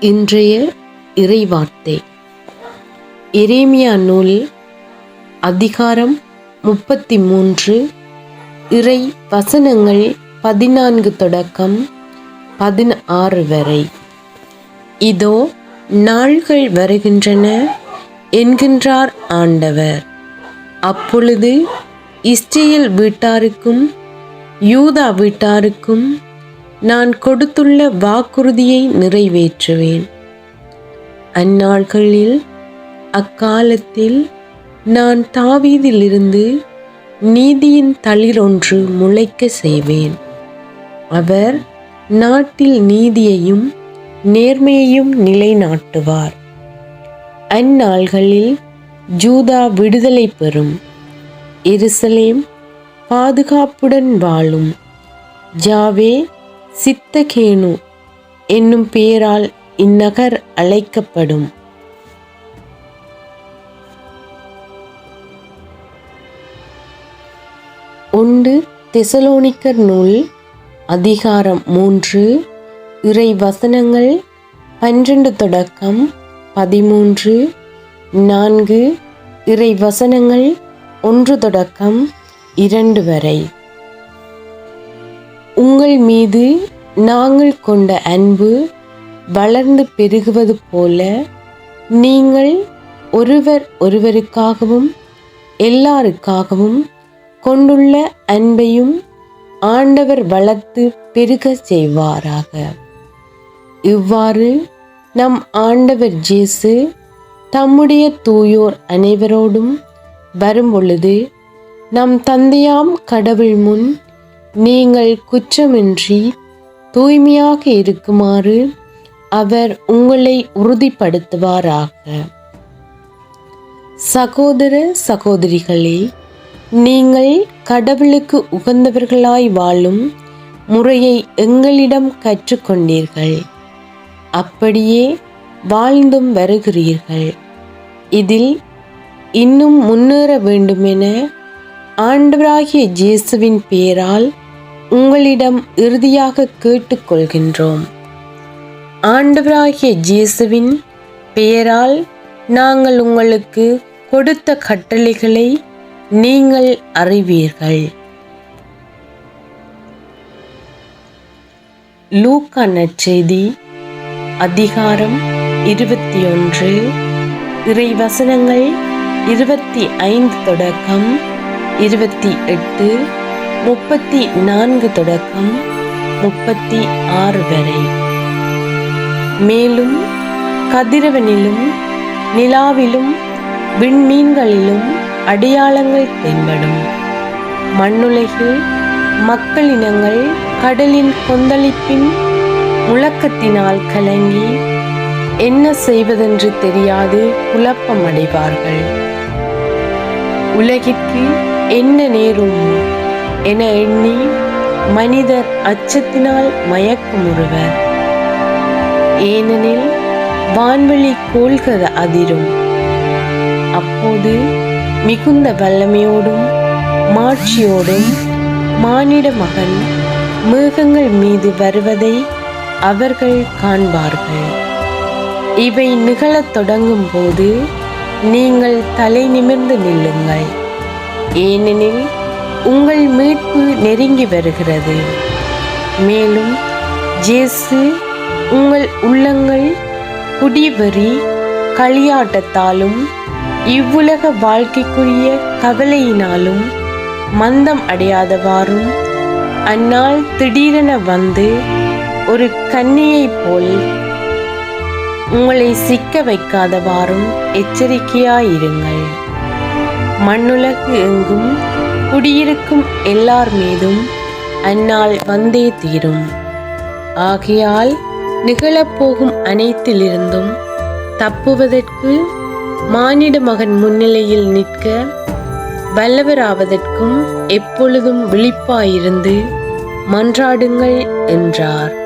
இன்றைய இறைவார்த்தை. எரேமியா நூல் அதிகாரம் முப்பத்தி மூன்று இறை வசனங்கள் பதினான்கு தொடக்கம் பதினாறு வரை. இதோ நாள்கள் வருகின்றன என்கின்றார் ஆண்டவர். அப்பொழுது இஸ்ரேல் வீட்டாருக்கும் யூதா வீட்டாருக்கும் நான் கொடுத்துள்ள வாக்குறுதியை நிறைவேற்றுவேன். அந்நாள்களில் அக்காலத்தில் நான் தாவீதிலிருந்து நீதியின் தளிரொன்று முளைக்க செய்வேன். அவர் நாட்டில் நீதியையும் நேர்மையையும் நிலைநாட்டுவார். அந்நாள்களில் ஜூதா விடுதலை பெறும். எருசலேம் பாதுகாப்புடன் வாழும். ஜாவே சித்தகேனு என்னும் பெயரால் இந்நகர் அழைக்கப்படும். ஒன்று தெசலோனிக்கர் நூல் அதிகாரம் மூன்று இறை வசனங்கள் பன்னிரண்டு தொடக்கம் பதிமூன்று நான்கு இறை வசனங்கள் ஒன்று தொடக்கம் இரண்டு வரை. உங்கள் மீது நாங்கள் கொண்ட அன்பு வளர்ந்து பெருகுவது போல நீங்கள் ஒருவர் ஒருவருக்காகவும் எல்லாருக்காகவும் கொண்டுள்ள அன்பையும் ஆண்டவர் வளர்த்து பெருக செய்வாராக. இவ்வாறு நம் ஆண்டவர் ஜேசு தம்முடைய தூயோர் அனைவரோடும் வரும்பொழுது நம் தந்தையாம் கடவுள் முன் நீங்கள் குற்றமின்றி தூய்மையாக இருக்குமாறு அவர் உங்களை உறுதிப்படுத்துவாராக. சகோதர சகோதரிகளே நீங்கள் கடவுளுக்கு உகந்தவர்களாய் வாழும் முறையை எங்களிடம் கற்றுக்கொண்டீர்கள். அப்படியே வாழ்ந்தும் வருகிறீர்கள். இதில் இன்னும் முன்னேற வேண்டுமென ஆண்டவராகிய ஜேசுவின் பெயரால் உங்களிடம் இறுதியாக கேட்டுக்கொள்கின்றோம். ஆண்டவராகிய ஜேசுவின் பெயரால் நாங்கள் உங்களுக்கு கொடுத்த கட்டளைகளை நீங்கள் அறிவீர்கள். லூக்கா நற்செய்தி அதிகாரம் இருபத்தி ஒன்று இறை வசனங்கள் இருபத்தி ஐந்து தொடக்கம் இருபத்தி எட்டு முப்பத்தி நான்கு தொடக்கம் முப்பத்தி ஆறு வரை. மேலும் கதிரவனிலும் நிலாவிலும் விண்மீன்களிலும் அடையாளங்கள் தென்படும். மண்ணுலகில் மக்களினங்கள் கடலின் கொந்தளிப்பின் முழக்கத்தினால் கலங்கி என்ன செய்வதென்று தெரியாது குழப்பமடைவார்கள். உலகிற்கு என்ன நேரும்? என எண்ணி மனிதர் அச்சத்தினால் மயக்கமுறுவர் ஏனெனில் வான்வெளி கோள்கள் அதிரும். அப்போது மிகுந்த வல்லமையோடும் மாட்சியோடும் மானிட மகன் மேகங்கள் மீது வருவதை அவர்கள் காண்பார்கள். இவை நிகழத் தொடங்கும் போது நீங்கள் தலை நிமிர்ந்து நில்லுங்கள். ஏனெனில் உங்கள் மீட்பு நெருங்கி வருகிறது. மேலும் ஜேசு உங்கள் உள்ளங்கள் குடிவெறி களியாட்டத்தாலும் இவ்வுலக வாழ்க்கைக்குரிய கவலையினாலும் மந்தம் அடையாதவாறும் அந்நாள் திடீரென வந்து ஒரு கன்னியைப் போல் உங்களை சிக்க வைக்காதவாறும் எச்சரிக்கையாயிருங்கள். மண்ணுலகு எங்கும் குடியிருக்கும் எல்லார் மீதும் அந்நாள் வந்தே தீரும். ஆகையால் நிகழப்போகும் அனைத்திலிருந்தும் தப்புவதற்கு மானிட மகன் முன்னிலையில் நிற்க வல்லவராவதற்கும் எப்பொழுதும் விழிப்பாயிருந்து மன்றாடுங்கள் என்றார்.